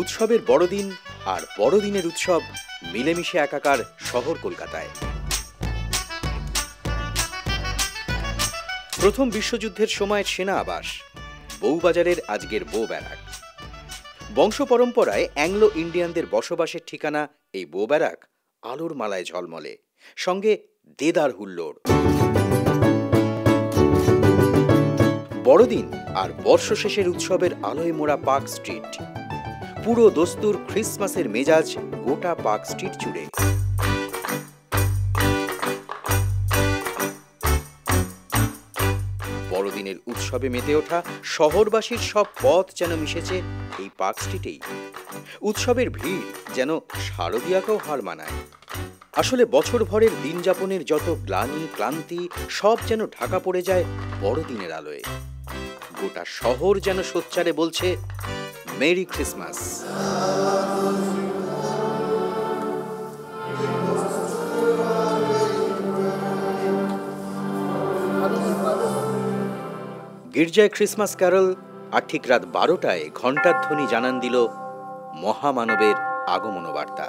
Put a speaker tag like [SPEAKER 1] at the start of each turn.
[SPEAKER 1] উৎসবের বড়দিন আর বড়দিনের উৎসব মিলেমিশে একাকার শহর কলকাতায়। প্রথম বিশ্বযুদ্ধের সময় সেনা আবাস বউবাজারের আজকের বউ ব্যারাক বংশ পরম্পরায় অ্যাংলো ইন্ডিয়ানদের বসবাসের ঠিকানা এই বউ ব্যারাক আলোর মালায় ঝলমলে, সঙ্গে দেদার হুল্লোড়। বড়দিন আর বর্ষশেষের উৎসবের আলোয় মোড়া পার্ক স্ট্রিট পুরো দস্তুর ক্রিসমাসের মেজাজ গোটা পার্ক স্ট্রিট জুড়ে। বড়দিনের উৎসবে মেতে ওঠা শহরবাসীর সব পথ যেন মিশেছে এই পার্ক স্ট্রিটেই। উৎসবের ভিড় যেন শারদীয়াকেও হার মানায়। আসলে বছর ভরের দিন যাপনের যত গ্লানি, ক্লান্তি, সব যেন ঢাকা পড়ে যায় বড়দিনের আলোয়। গোটা শহর যেন সোচ্চারে বলছে মেরি ক্রিসমাস গির্জায় ক্রিসমাস ক্যারল আর ঠিক রাত বারোটায় ঘণ্টার ধ্বনি জানান দিল মহামানবের আগমন বার্তা